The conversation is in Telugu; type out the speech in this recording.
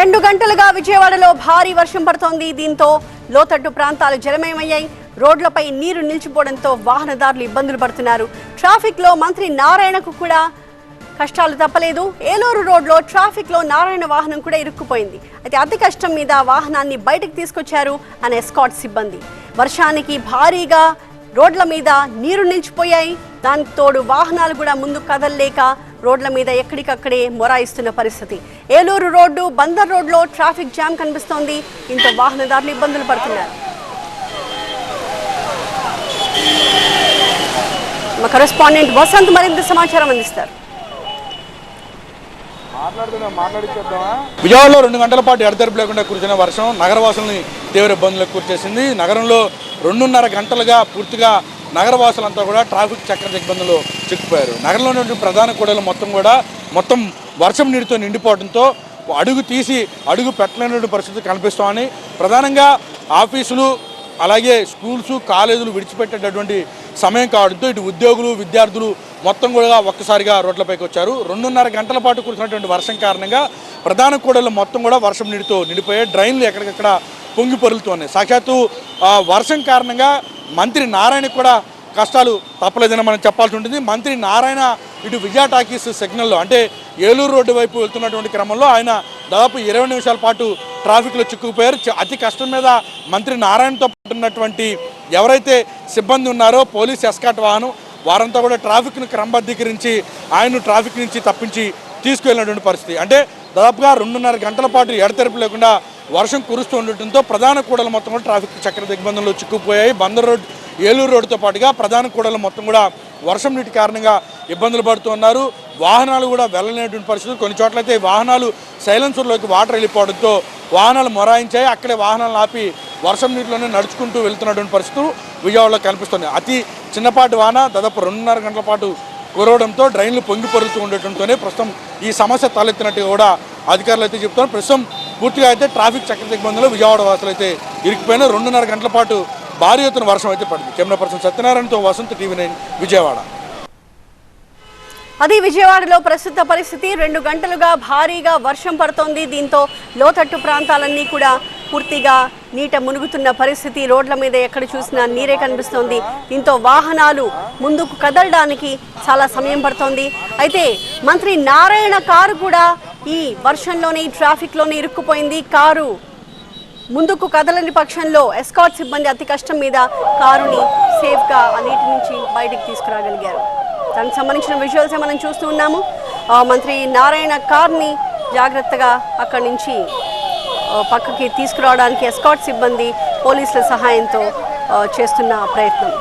రెండు గంటలుగా విజయవాడలో భారీ వర్షం పడుతోంది. దీంతో లోతట్టు ప్రాంతాలు జలమయమయ్యాయి. రోడ్లపై నీరు నిలిచిపోవడంతో వాహనదారులు ఇబ్బందులు పడుతున్నారు. ట్రాఫిక్లో మంత్రి నారాయణకు కూడా కష్టాలు తప్పలేదు. ఏలూరు రోడ్లో ట్రాఫిక్లో నారాయణ వాహనం కూడా ఇరుక్కుపోయింది. అయితే అతి కష్టం మీద వాహనాన్ని బయటకు తీసుకొచ్చారు అని ఎస్కాట్ సిబ్బంది. వర్షానికి భారీగా రోడ్ల మీద నీరు నిలిచిపోయాయి. దానికి తోడు వాహనాలు కూడా ముందు కదలలేక రోడ్ల మీద ఎక్కడికక్కడే మొరాయిస్తున్న పరిస్థితి. ఏలూరు రోడ్డు బందర్ రోడ్లో ట్రాఫిక్ జామ్ కనిపిస్తోంది. దీంతో వాహనదారులు ఇబ్బందులు పడుతున్నారు. మా కరెస్పాండెంట్ వసంత్ మరింత సమాచారం అందిస్తారు. విజయవాడలో రెండు గంటల పాటు ఎడతెరపు లేకుండా కురిసిన వర్షం నగరవాసుల్ని తీవ్ర ఇబ్బందులకు గురిచేసింది నగరంలో రెండున్నర గంటలుగా పూర్తిగా నగరవాసులంతా కూడా ట్రాఫిక్ చక్ర ఇబ్బందులు చిక్కుపోయారు. నగరంలో ఉన్నటువంటి ప్రధాన కూడలు మొత్తం కూడా మొత్తం వర్షం నీటితో నిండిపోవడంతో అడుగు తీసి అడుగు పెట్టలేనటువంటి పరిస్థితి కనిపిస్తామని ప్రధానంగా ఆఫీసులు అలాగే స్కూల్స్ కాలేజీలు విడిచిపెట్టేటటువంటి సమయం కావడంతో ఇటు ఉద్యోగులు విద్యార్థులు మొత్తం కూడా ఒక్కసారిగా రోడ్లపైకి వచ్చారు. రెండున్నర గంటల పాటు కురిసినటువంటి వర్షం కారణంగా ప్రధాన కూడలు మొత్తం కూడా వర్షం నీటితో నిండిపోయాయి. డ్రైన్లు ఎక్కడికక్కడ పొంగి పొరులుతున్నాయి సాక్షాత్తు వర్షం కారణంగా మంత్రి నారాయణకి కూడా కష్టాలు తప్పలేదని మనం చెప్పాల్సి ఉంటుంది. మంత్రి నారాయణ ఇటు విజయ టాకీస్ సిగ్నల్లో అంటే ఏలూరు రోడ్డు వైపు వెళ్తున్నటువంటి క్రమంలో ఆయన దాదాపు ఇరవై నిమిషాల పాటు ట్రాఫిక్లో చిక్కుకుపోయారు. అతి కష్టం మీద మంత్రి నారాయణతో పాటు ఉన్నటువంటి ఎవరైతే సిబ్బంది ఉన్నారో పోలీస్ ఎస్కాట్ వాహనం వారంతా కూడా ట్రాఫిక్ను క్రమబద్ధీకరించి ఆయన ట్రాఫిక్ నుంచి తప్పించి తీసుకువెళ్ళినటువంటి పరిస్థితి. అంటే దాదాపుగా రెండున్నర గంటల పాటు ఎడతెరపు లేకుండా వర్షం కురుస్తూ ఉండటంతో ప్రధాన కూడలు మొత్తం కూడా ట్రాఫిక్ చక్ర దిగ్బంధంలో చిక్కుపోయాయి బందర్ రోడ్ ఏలూరు రోడ్డుతో పాటుగా ప్రధాన కూడలు మొత్తం కూడా వర్షం నీటి కారణంగా ఇబ్బందులు పడుతూ ఉన్నారు. వాహనాలు కూడా వెళ్ళలేనటువంటి పరిస్థితులు కొన్ని చోట్ల అయితే వాహనాలు సైలెన్సర్లోకి వాటర్ వెళ్ళిపోవడంతో వాహనాలు మొరాయించాయి. అక్కడే వాహనాలను ఆపి వర్షం నీటిలోనే నడుచుకుంటూ వెళ్తున్నటువంటి పరిస్థితులు విజయవాడలో కనిపిస్తుంది అతి చిన్నపాటి వాన దాదాపు రెండున్నర గంటల పాటు కురవడంతో డ్రైన్లు పొంగి పొరులుతూ ఉండటంతోనే ప్రస్తుతం ఈ సమస్య తలెత్తినట్టు కూడా అధికారులు అయితే చెప్తున్నారు. ప్రస్తుతం పూర్తిగా అయితే ట్రాఫిక్ చక్ర దిగ్బంధంలో విజయవాడ వాసులు అయితే ఇరికిపోయిన రెండున్నర గంటల పాటు భారీ ఎత్తున వర్షం అయితే పడింది. కెమెరా పర్సన్ సత్యనారాయణతో వసంత్ టీవీ నైన్ విజయవాడ. అది విజయవాడలో ప్రస్తుత పరిస్థితి. రెండు గంటలుగా భారీగా వర్షం పడుతోంది. దీంతో లోతట్టు ప్రాంతాలన్నీ కూడా పూర్తిగా నీట మునుగుతున్న పరిస్థితి. రోడ్ల మీద ఎక్కడ చూసినా నీరే కనిపిస్తోంది. దీంతో వాహనాలు ముందుకు కదలడానికి చాలా సమయం పడుతోంది. అయితే మంత్రి నారాయణ కారు కూడా ఈ వర్షంలోనే ఈ ట్రాఫిక్లోనే ఇరుక్కుపోయింది కారు. ముందుకు కదలని పక్షంలో ఎస్కాట్ సిబ్బంది అతి కష్టం మీద కారుని సేఫ్గా ఆ నీటి నుంచి బయటికి తీసుకురాగలిగారు. దానికి సంబంధించిన విజువల్స్ మనం చూస్తూ ఉన్నాము? మంత్రి నారాయణ కార్ని జాగ్రత్తగా అక్కడి నుంచి పక్కకి తీసుకురావడానికి ఎస్కాట్ సిబ్బంది పోలీసుల సహాయంతో చేస్తున్న ప్రయత్నం.